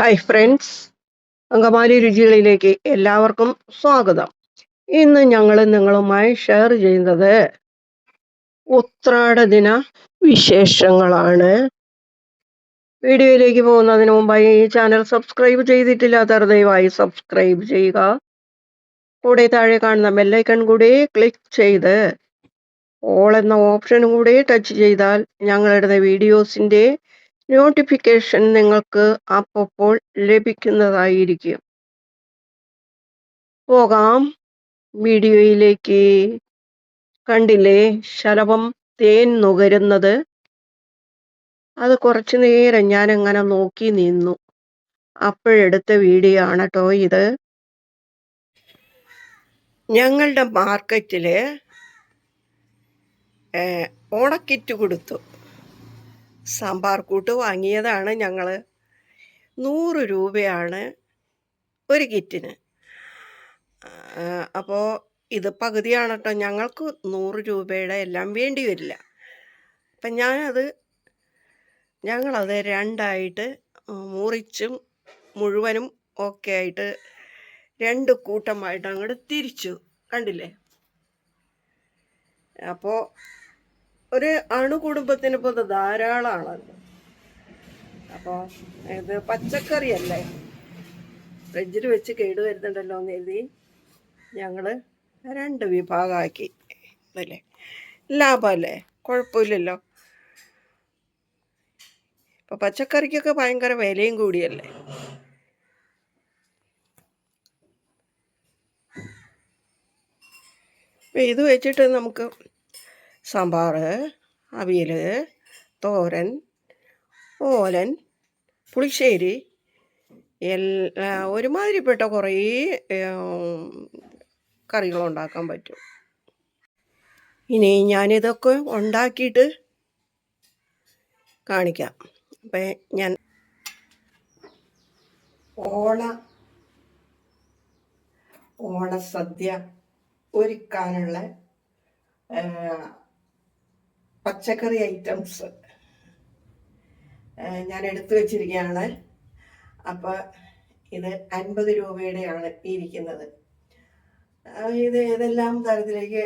Hi friends Angamaly രുചികളിലേക്ക് എല്ലാവർക്കും സ്വാഗതം. ഇന്ന് ഞങ്ങൾ നിങ്ങളുമായി ഷെയർ ചെയ്യുന്നത് ഉത്രാട ദിന വിശേഷങ്ങളാണ്. വീഡിയോയിലേക്ക് പോകുന്നതിന് മുമ്പായി ഈ ചാനൽ സബ്സ്ക്രൈബ് ചെയ്തിട്ടില്ലാത്തവർ ദയവായി സബ്സ്ക്രൈബ് ചെയ്യുക. കൂടെ താഴെ കാണുന്ന ബെല്ലൈക്കൺ കൂടി ക്ലിക്ക് ചെയ്ത് ഓൾ എന്ന ഓപ്ഷനും കൂടി ടച്ച് ചെയ്താൽ ഞങ്ങളുടെ വീഡിയോസിന്റെ നോട്ടിഫിക്കേഷൻ നിങ്ങൾക്ക് അപ്പോൾ ലഭിക്കുന്നതായിരിക്കും. പോകാം. വീഡിയോയിലേക്ക്. കണ്ടില്ലേ? ശലഭം തേൻ നുകരുന്നത്. അത് കുറച്ചു നേരം ഞാൻ അങ്ങനെ നോക്കി നിന്നു. അപ്പോഴെടുത്ത വീഡിയോ ആണ് കേട്ടോ ഇത്. ഞങ്ങളുടെ മാർക്കറ്റിൽ ഓണക്കിറ്റ് കൊടുത്തു. സാമ്പാർ കൂട്ട് വാങ്ങിയതാണ് ഞങ്ങൾ നൂറ് രൂപയാണ് ഒരു കിറ്റിന്. അപ്പോൾ ഇത് പകുതിയാണ് കേട്ടോ ഞങ്ങൾക്ക് നൂറ് രൂപയുടെ എല്ലാം വേണ്ടി വരില്ല. അപ്പം ഞാനത് ഞങ്ങളത് രണ്ടായിട്ട് മുറിച്ചും മുഴുവനും ഒക്കെ ആയിട്ട് രണ്ട് കൂട്ടമായിട്ട് അങ്ങോട്ട് തിരിച്ചു. കണ്ടില്ലേ? അപ്പോൾ ഒരു അണുകുടുംബത്തിന് ഇപ്പോൾ ധാരാളം ധാരാളമാണല്ലോ അപ്പോൾ ഇത് പച്ചക്കറിയല്ലേ? ഫ്രിഡ്ജിൽ വെച്ച് കേടുവരുന്നുണ്ടല്ലോ എന്ന് എഴുതി ഞങ്ങൾ രണ്ട് വിഭാഗമാക്കി. അല്ലേ? ലാഭമല്ലേ? കുഴപ്പമില്ലല്ലോ. ഇപ്പൊ പച്ചക്കറിക്കൊക്കെ ഭയങ്കര വിലയും കൂടിയല്ലേ? ഇത് വെച്ചിട്ട് നമുക്ക് സാമ്പാർ അവിയൽ തോരൻ ഓലൻ പുളിശ്ശേരി എല്ലാ ഒരുമാതിരിപ്പെട്ട കുറേ കറികൾ ഉണ്ടാക്കാൻ പറ്റും. ഇനി ഞാനിതൊക്കെ ഉണ്ടാക്കിയിട്ട് കാണിക്കാം. അപ്പം ഞാൻ ഓണ ഓണസദ്യ ഒരുക്കാനുള്ള പച്ചക്കറി ഐറ്റംസ്. ഞാൻ എടുത്തു വച്ചിരിക്കുകയാണ്. അപ്പോൾ ഇത് അൻപത് രൂപയുടെയാണ് ഇരിക്കുന്നത്. ഇത് ഏതെല്ലാം തരത്തിലേക്ക്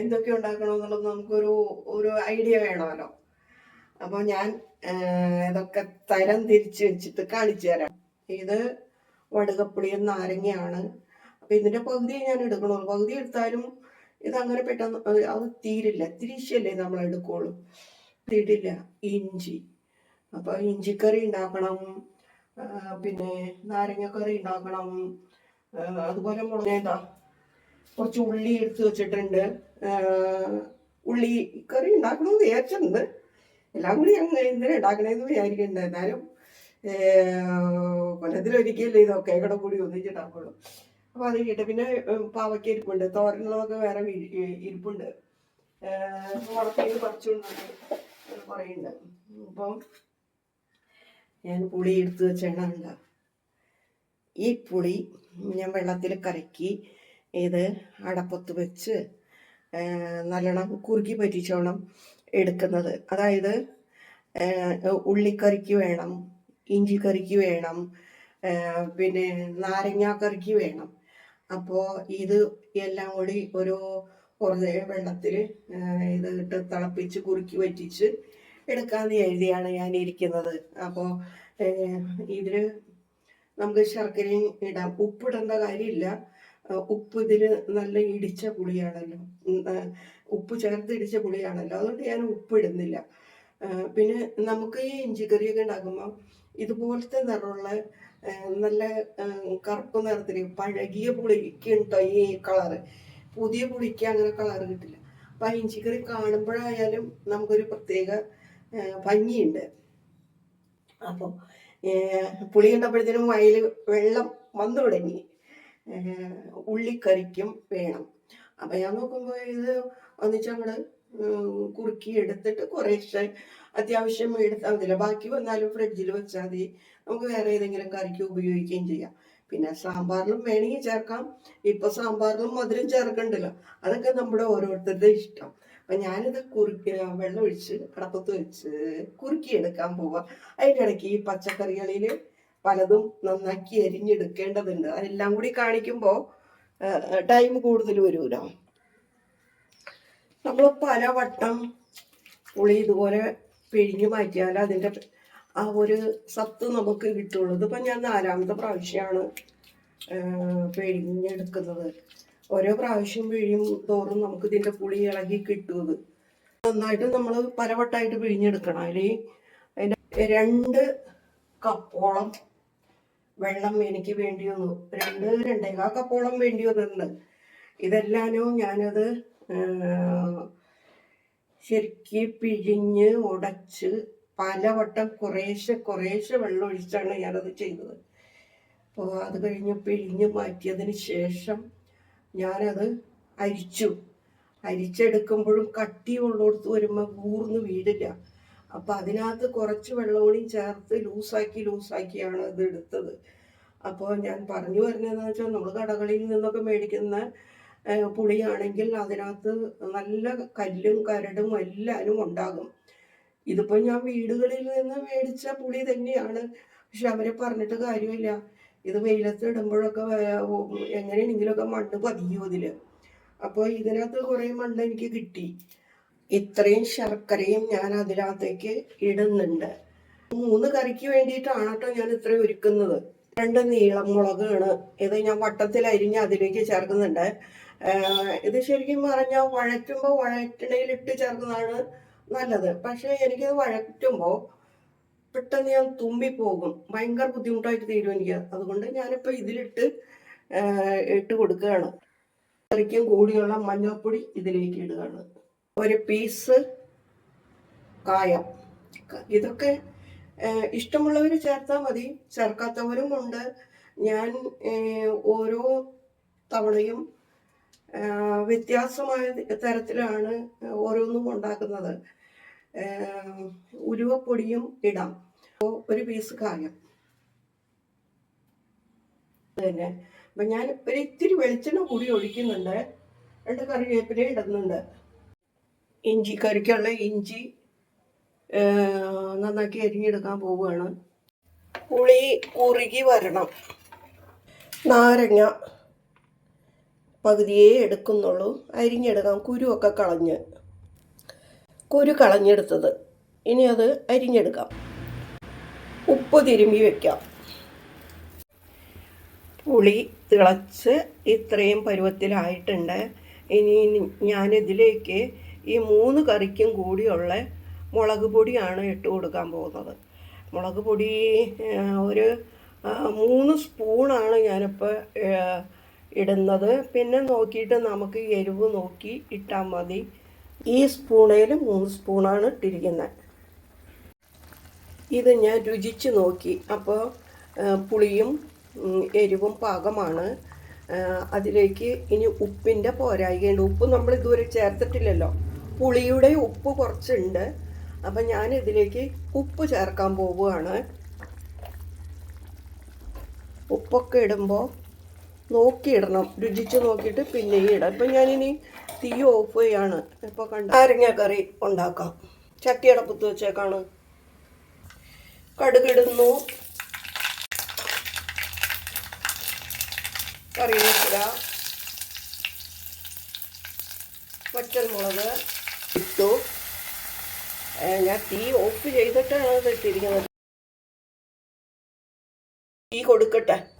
എന്തൊക്കെ ഉണ്ടാക്കണമെന്നുള്ളത് നമുക്കൊരു ഒരു ഐഡിയ വേണമല്ലോ. അപ്പോൾ ഞാൻ ഇതൊക്കെ തരം തിരിച്ച് വെച്ചിട്ട് കാണിച്ചു തരാം. ഇത് വടുകപ്പുളിയും നാരങ്ങയാണ്. അപ്പോൾ ഇതിന്റെ പകുതി ഞാൻ എടുക്കണുള്ളൂ. പകുതി എടുത്താലും ഇത് അങ്ങനെ പെട്ടെന്ന് അത് തീരില്ല. തിരിച്ചല്ലേ നമ്മൾ എടുക്കുള്ളൂ. തീരില്ല. ഇഞ്ചി. അപ്പോൾ ഇഞ്ചിക്കറി ഉണ്ടാക്കണം. പിന്നെ നാരങ്ങക്കറി ഉണ്ടാക്കണം. അതുപോലെ മുളകേതാ കുറച്ച് ഉള്ളി എടുത്ത് വെച്ചിട്ടുണ്ട്. ഉള്ളി കറി ഉണ്ടാക്കണമെന്ന് വിചാരിച്ചിട്ടുണ്ട്. എല്ലാം കൂടി ഞങ്ങൾ എന്തിനാ ഉണ്ടാക്കണേന്ന് വിചാരിക്കുന്നുണ്ട് എന്നാലും കൊല്ലത്തിലൊരിക്കലേ ഇതൊക്കെ കൂടെ കൂടി ഒന്നിച്ചിട്ടാക്കുള്ളൂ. അപ്പോൾ അത് കിട്ടും പിന്നെ പാവയ്ക്ക ഇരിപ്പുണ്ട്. തോരനുള്ളതൊക്കെ വേറെ ഇരിപ്പുണ്ട്. മുളക്കയിൽ പറിച്ചുകൊണ്ട് കുറേയുണ്ട് അപ്പം ഞാൻ പുളി എടുത്ത് വെച്ചേണ്ട ഈ പുളി ഞാൻ വെള്ളത്തിൽ കലക്കി ഇത് അടപ്പത്ത് വെച്ച് നല്ലോണം കുറുക്കി പറ്റിച്ചോണം എടുക്കുന്നത്. അതായത് ഉള്ളിക്കറിക്ക് വേണം ഇഞ്ചിക്കറിക്ക് വേണം പിന്നെ നാരങ്ങാക്കറിക്ക് വേണം. അപ്പോൾ ഇത് എല്ലാം കൂടി ഒരു കുറേ വെള്ളത്തിൽ ഇത് ഇട്ട് തിളപ്പിച്ച് കുറുക്കി വറ്റിച്ച് എടുക്കാമെന്ന് എഴുതിയാണ് ഞാൻ ഇരിക്കുന്നത്. അപ്പോൾ ഇതിൽ നമുക്ക് ശർക്കരയും ഇടാം. ഉപ്പിടേണ്ട കാര്യമില്ല. ഉപ്പ് ഇതിൽ നല്ല ഇടിച്ച പുളിയാണല്ലോ. ഉപ്പ് ചേർത്ത് ഇടിച്ച പുളിയാണല്ലോ. അതുകൊണ്ട് ഞാൻ ഉപ്പ് ഇടുന്നില്ല പിന്നെ നമുക്ക് ഈ ഇഞ്ചിക്കറിയൊക്കെ ഉണ്ടാക്കുമ്പോൾ ഇതുപോലത്തെ നിറമുള്ള നല്ല കറുപ്പ് നിറത്തിൽ പഴകിയ പുളിക്ക് ഉണ്ടോ ഈ കളറ്? പുതിയ പുളിക്ക് അങ്ങനെ കളറ് കിട്ടില്ല. അപ്പം ഇഞ്ചിക്കറി കാണുമ്പോഴായാലും നമുക്കൊരു പ്രത്യേക ഭംഗിയുണ്ട്. അപ്പോൾ പുളി കണ്ടപ്പോഴത്തേനും വയൽ വെള്ളം വന്നു തുടങ്ങി. ഉള്ളിക്കറിക്കും വേണം. അപ്പം ഞാൻ നോക്കുമ്പോൾ ഇത് ഒന്നിച്ചങ്ങോട്ട് കുറുക്കി എടുത്തിട്ട് കുറേശ്ശെ അത്യാവശ്യം എടുത്താൽ മതി. ബാക്കി വന്നാലും ഫ്രിഡ്ജിൽ വെച്ചാൽ മതി. നമുക്ക് വേറെ ഏതെങ്കിലും കറിക്ക് ഉപയോഗിക്കുകയും ചെയ്യാം. പിന്നെ സാമ്പാറിലും വേണമെങ്കിൽ ചേർക്കാം. ഇപ്പൊ സാമ്പാറിലും മധുരം ചേർക്കണ്ടല്ലോ. അതൊക്കെ നമ്മുടെ ഓരോരുത്തരുടെ ഇഷ്ടം. അപ്പൊ ഞാനിത് കുറുക്കി വെള്ളം ഒഴിച്ച് കടപ്പത്ത് വെച്ച് കുറുക്കി എടുക്കാൻ പോവാ. അതിന്റെ ഇടയ്ക്ക് ഈ പച്ചക്കറികളിൽ പലതും നന്നാക്കി എരിഞ്ഞെടുക്കേണ്ടതുണ്ട് അതെല്ലാം കൂടി കാണിക്കുമ്പോൾ ടൈം കൂടുതൽ വരൂലോ? നമ്മൾ പലവട്ടം പുളി ഇതുപോലെ പിഴിഞ്ഞു മാറ്റിയാൽ അതിന്റെ ആ ഒരു സത്ത് നമുക്ക് കിട്ടുള്ളൂ. ഇതിപ്പോൾ ഞാൻ നാലാമത്തെ പ്രാവശ്യമാണ് പിഴിഞ്ഞെടുക്കുന്നത്. ഓരോ പ്രാവശ്യം പിഴിയും തോറും നമുക്ക് ഇതിന്റെ പുളി ഇളകി കിട്ടുന്നത് നന്നായിട്ട് നമ്മൾ പരവട്ടായിട്ട് പിഴിഞ്ഞെടുക്കണം. അതിൽ രണ്ട് കപ്പോളം വെള്ളം എനിക്ക് വേണ്ടി വന്നു. രണ്ട് രണ്ടേകാ കപ്പോളം വേണ്ടി വന്നിട്ടുണ്ട്. ഇതെല്ലാനും ഞാനത് ശരിക്ക് പിഴിഞ്ഞ് ഉടച്ച് പലവട്ടം കുറേശ്ശെ കുറേശ്ശെ വെള്ളം ഒഴിച്ചാണ് ഞാനത് ചെയ്തത്. അപ്പോൾ അത് കഴിഞ്ഞ് പിഴിഞ്ഞ് മാറ്റിയതിന് ശേഷം ഞാനത് അരിച്ചു. അരിച്ചെടുക്കുമ്പോഴും കട്ടി ഉള്ളിടത്ത് വരുമ്പോൾ ഊർന്ന് വീടില്ല. അപ്പം അതിനകത്ത് കുറച്ച് വെള്ളമൂടി ചേർത്ത് ലൂസാക്കി ലൂസാക്കിയാണ് ഇത് എടുത്തത്. അപ്പോൾ ഞാൻ പറഞ്ഞു വരുന്നതെന്ന് വെച്ചാൽ നമ്മൾ കടകളിൽ നിന്നൊക്കെ മേടിക്കുന്ന പുളിയാണെങ്കിൽ അതിനകത്ത് നല്ല കല്ലും കരടും എല്ലാവരും ഉണ്ടാകും. ഇതിപ്പോൾ ഞാൻ വീടുകളിൽ നിന്ന് മേടിച്ച പുളി തന്നെയാണ്. പക്ഷെ അവരെ പറഞ്ഞിട്ട് കാര്യമില്ല. ഇത് വെയിലത്ത് ഇടുമ്പോഴൊക്കെ എങ്ങനെയാണെങ്കിലൊക്കെ മണ്ണ് പതിയും അതിൽ അപ്പോൾ ഇതിനകത്ത് കുറേ മണ്ണ് എനിക്ക് കിട്ടി. ഇത്രയും ശർക്കരയും ഞാൻ അതിനകത്തേക്ക് ഇടുന്നുണ്ട്. മൂന്ന് കറിക്ക് വേണ്ടിയിട്ടാണ് കേട്ടോ ഞാൻ ഇത്രയും ഒരുക്കുന്നത്. രണ്ട് നീളം മുളകാണ്. ഇത് ഞാൻ വട്ടത്തിൽ അരിഞ്ഞ് അതിലേക്ക് ചേർക്കുന്നുണ്ട്. ഇത് ശരിക്കും പറഞ്ഞാൽ വഴറ്റുമ്പോൾ വഴറ്റണയിലിട്ട് ചേർക്കുന്നതാണ് നല്ലത്. പക്ഷേ എനിക്കത് വഴറ്റുമ്പോൾ പെട്ടെന്ന് ഞാൻ തുമ്പിപ്പോകും ഭയങ്കര ബുദ്ധിമുട്ടായിട്ട് തീരും എനിക്ക്. അതുകൊണ്ട് ഞാനിപ്പോൾ ഇതിലിട്ട് ഇട്ട് കൊടുക്കുകയാണ്. ഇത്രയ്ക്കും കൂടിയുള്ള മഞ്ഞൾപ്പൊടി ഇതിലേക്ക് ഇടുകയാണ്. ഒരു പീസ് കായം. ഇതൊക്കെ ഇഷ്ടമുള്ളവർ ചേർത്താൽ മതി. ചേർക്കാത്തവരും ഉണ്ട്. ഞാൻ ഓരോ തവണയും വ്യത്യാസമായ തരത്തിലാണ് ഓരോന്നും ഉണ്ടാക്കുന്നത്. ഉരുവപ്പൊടിയും ഇടാം. ഒരു പീസ് കായം. തന്നെ അപ്പം ഞാൻ ഒരു ഇത്തിരി വെളിച്ചെണ്ണ കൂടി ഒഴിക്കുന്നുണ്ട്. രണ്ട് കറിവേപ്പില ഇടുന്നുണ്ട്. ഇഞ്ചി കറിക്കുള്ള ഇഞ്ചി നന്നാക്കി അരിഞ്ഞെടുക്കാൻ പോവുകയാണ്. പുളി കുറുകി വരണം. നാരങ്ങ. പകുതിയേ എടുക്കുന്നുള്ളൂ. അരിഞ്ഞെടുക്കാം. കുരുവൊക്കെ കളഞ്ഞ്. കുരു കളഞ്ഞെടുത്തത്. ഇനി അത് അരിഞ്ഞെടുക്കാം. ഉപ്പ് തിരുമ്പി വയ്ക്കാം പുളി തിളച്ച് ഇത്രയും പരുവത്തിലായിട്ടുണ്ട്. ഇനി ഞാനിതിലേക്ക് ഈ മൂന്ന് കറിക്കും കൂടിയുള്ള മുളക് പൊടിയാണ് ഇട്ട് കൊടുക്കാൻ പോകുന്നത്. മുളക് പൊടി ഒരു മൂന്ന് സ്പൂണാണ് ഞാനിപ്പോൾ ഇടുന്നത്. പിന്നെ നോക്കിയിട്ട് നമുക്ക് എരിവ് നോക്കി ഇട്ടാൽ മതി. ഈ സ്പൂണേൽ മൂന്ന് സ്പൂണാണ് ഇട്ടിരിക്കുന്നത് ഇത് ഞാൻ രുചിച്ച് നോക്കി. അപ്പോൾ പുളിയും എരിവും പാകമാണ്. അതിലേക്ക് ഇനി ഉപ്പിന്റെ പോരായികയുണ്ട്. ഉപ്പ് നമ്മൾ ഇതുവരെ ചേർത്തിട്ടില്ലല്ലോ. പുളിയുടെ ഉപ്പ് കുറച്ചുണ്ട്. അപ്പം ഞാൻ ഇതിലേക്ക് ഉപ്പ് ചേർക്കാൻ പോവുകയാണ്. ഉപ്പൊക്കെ ഇടുമ്പോൾ നോക്കിയിടണം. രുചിച്ച് നോക്കിയിട്ട് പിന്നെയും ഇടാം. ഇപ്പം ഞാനിനി തീ ഓഫ് ചെയ്യാണ്. ഇപ്പോൾ കണ്ട നാരങ്ങ കറി ഉണ്ടാക്കാം. ചട്ടിയുടെ അടപ്പത്ത് വെച്ചേക്കാണ്. കടുകിടുന്നു. കറിവേപ്പില. പച്ചമുളക് ഇട്ടു. ഞാൻ തീ ഓഫ് ചെയ്തിട്ടാണ് ഇട്ടിരിക്കുന്നത്. തീ കൊടുക്കട്ടെ.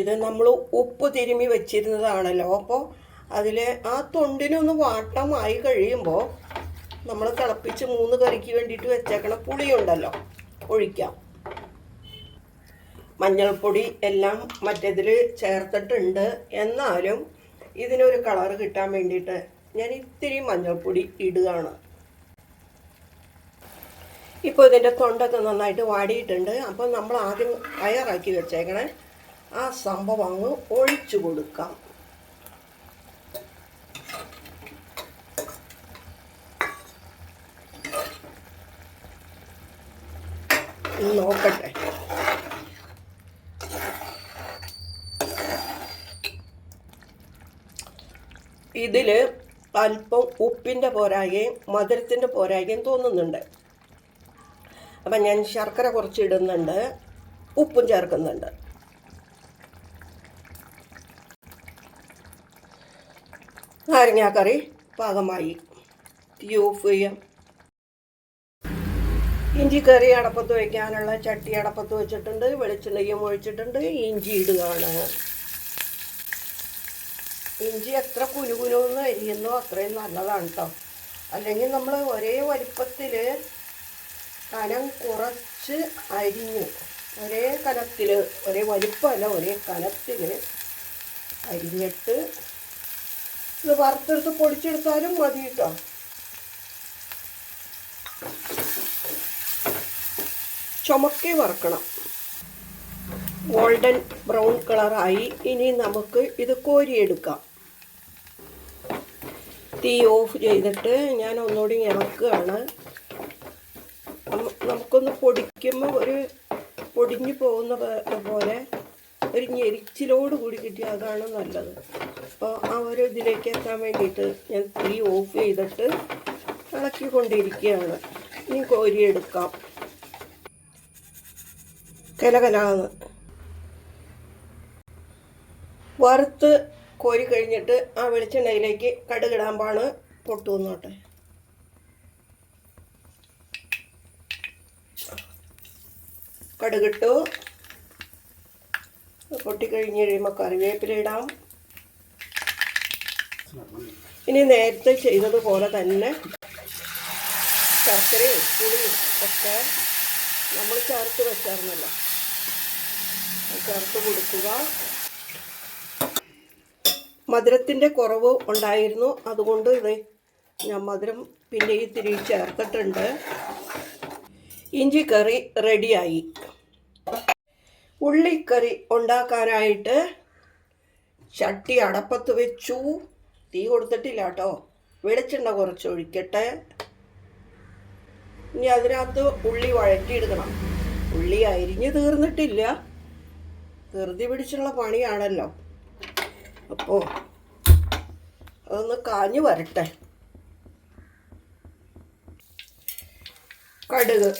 ഇത് നമ്മൾ ഉപ്പ് തിരുമ്മി വെച്ചിരുന്നതാണല്ലോ. അപ്പോൾ അതിൽ ആ തൊണ്ടിനൊന്ന് വാട്ടമായി കഴിയുമ്പോൾ നമ്മൾ തിളപ്പിച്ച് മൂന്ന് കറിക്ക് വേണ്ടിയിട്ട് വെച്ചേക്കണ പുളിയുണ്ടല്ലോ. ഒഴിക്കാം. മഞ്ഞൾപ്പൊടി എല്ലാം മറ്റേതിൽ ചേർത്തിട്ടുണ്ട്. എന്നാലും ഇതിനൊരു കളർ കിട്ടാൻ വേണ്ടിയിട്ട് ഞാൻ ഇത്തിരി മഞ്ഞൾപ്പൊടി ഇടുകയാണ്. ഇപ്പോൾ ഇതിന്റെ തൊണ്ടൊക്കെ നന്നായിട്ട് വാടിയിട്ടുണ്ട്. അപ്പോൾ നമ്മൾ ആദ്യം തയ്യാറാക്കി വെച്ചേക്കണേ. ആ സംഭവം അങ്ങ് ഒഴിച്ചു കൊടുക്കാം. നോക്കട്ടെ. ഇതിൽ അല്പം ഉപ്പിന്റെ പോരായ്കയും മധുരത്തിന്റെ പോരായ്കയും തോന്നുന്നുണ്ട്. അപ്പം ഞാൻ ശർക്കര കുറച്ച് ഇടുന്നുണ്ട്. ഉപ്പും ചേർക്കുന്നുണ്ട്. നാരങ്ങാക്കറി പാകമായി. തീ ഓഫ് ചെയ്യാം ഇഞ്ചി കറി അടപ്പത്ത് വയ്ക്കാനുള്ള ചട്ടി അടപ്പത്ത് വെച്ചിട്ടുണ്ട് വെളിച്ചെണ്ണയും ഒഴിച്ചിട്ടുണ്ട് ഇഞ്ചി ഇടുകയാണ്. ഇഞ്ചി എത്ര കുനുകുനുന്ന് അരിയുന്നോ അത്രയും നല്ലതാണ് കേട്ടോ അല്ലെങ്കിൽ നമ്മൾ ഒരേ വലിപ്പത്തിൽ കനം കുറച്ച് അരിഞ്ഞു ഒരേ കനത്തിൽ ഒരേ വലിപ്പമല്ല ഒരേ കനത്തിൽ അരിഞ്ഞിട്ട് ഇത് വറുത്തെടുത്ത് പൊടിച്ചെടുത്താലും മതി കേട്ടോ ചുമക്കി വറക്കണം. ഗോൾഡൻ ബ്രൗൺ കളറായി ഇനി നമുക്ക് ഇത് കോരിയെടുക്കാം. തീ ഓഫ് ചെയ്തിട്ട് ഞാൻ ഒന്നുകൂടി ഇറക്കുകയാണ്. നമുക്കൊന്ന് പൊടിക്കുമ്പോൾ ഒരു പൊടിഞ്ഞു പോകുന്ന പോലെ ഒരു ഞെരിച്ചിലോട് കൂടി കിട്ടിയാൽ അതാണ് നല്ലത്. അപ്പോൾ ആ ഒരു ഇതിലേക്ക് എത്താൻ വേണ്ടിയിട്ട് ഞാൻ തീ ഓഫ് ചെയ്തിട്ട് ഇളക്കിക്കൊണ്ടിരിക്കുകയാണ്. ഇനി കോരിയെടുക്കാം കലകലാന്ന് വറുത്ത് കോരി കഴിഞ്ഞിട്ട് ആ വെളിച്ചെണ്ണയിലേക്ക് കടുകിടാമ്പാണ് പൊട്ടു വന്നോട്ടെ. കടുകിട്ടു. പൊട്ടിക്കഴിഞ്ഞ് കഴിയുമ്പോൾ കറിവേപ്പില ഇടാം ഇനി നേരത്തെ ചെയ്തതുപോലെ തന്നെ ശർക്കരയും പുളിയും ഒക്കെ നമ്മൾ ചേർത്ത് വെച്ചായിരുന്നല്ലോ ചേർത്ത് കൊടുക്കുക. മധുരത്തിന്റെ കുറവ് ഉണ്ടായിരുന്നു. അതുകൊണ്ട് ഇത് ഞാൻ മധുരം പിന്നെ തിരി ചേർത്തിട്ടുണ്ട്. ഇഞ്ചി കറി റെഡിയായി ഉള്ളിക്കറി ഉണ്ടാക്കാനായിട്ട് ചട്ടി അടപ്പത്ത് വെച്ചു. തീ കൊടുത്തിട്ടില്ല കേട്ടോ. വെളിച്ചെണ്ണ കുറച്ച് ഒഴിക്കട്ടെ ഇനി അതിനകത്ത് ഉള്ളി വഴറ്റിയെടുക്കണം. ഉള്ളി അരിഞ്ഞ് തീർന്നിട്ടില്ല. ധൃതി പിടിച്ചുള്ള പണിയാണല്ലോ. അപ്പോൾ അതൊന്ന് കാഞ്ഞു വരട്ടെ. കടുക്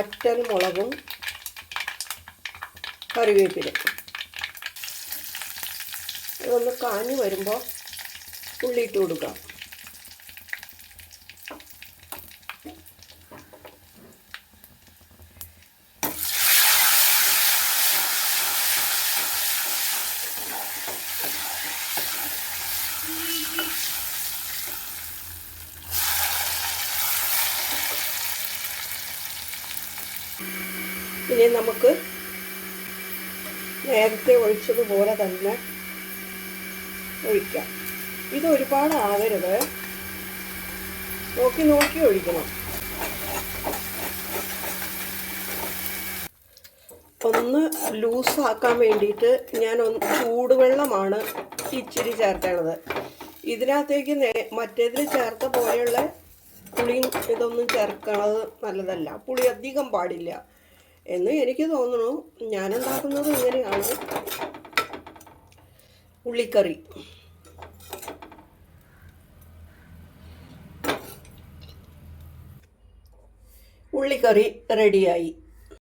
അറ്റൻ മുളകും കറിവേപ്പില. ഇതൊന്ന് കാഞ്ഞു വരുമ്പോൾ ഉള്ളിയിട്ട് കൊടുക്കാം. ഇനി നമുക്ക് നേരത്തെ ഒഴിച്ചതുപോലെ തന്നെ ഒഴിക്കാം. ഇത് ഒരുപാട് ആവരുത്. നോക്കി നോക്കി ഒഴിക്കണം. ഒന്ന് ലൂസാക്കാൻ വേണ്ടിയിട്ട് ഞാൻ ഒന്ന് ചൂടുവെള്ളമാണ് ഇച്ചിരി ചേർക്കണത് ഇതിനകത്തേക്ക് മറ്റേതിൽ ചേർത്ത പോലെയുള്ള പുളിയും ഇതൊന്നും ചേർക്കണത് നല്ലതല്ല. പുളി അധികം പാടില്ല. എന്ന് എനിക്ക് തോന്നുന്നു ഞാൻ ഞാനുണ്ടാക്കുന്നത് ഇങ്ങനെയാണ്. ഉള്ളിക്കറി. ഉള്ളിക്കറി റെഡിയായി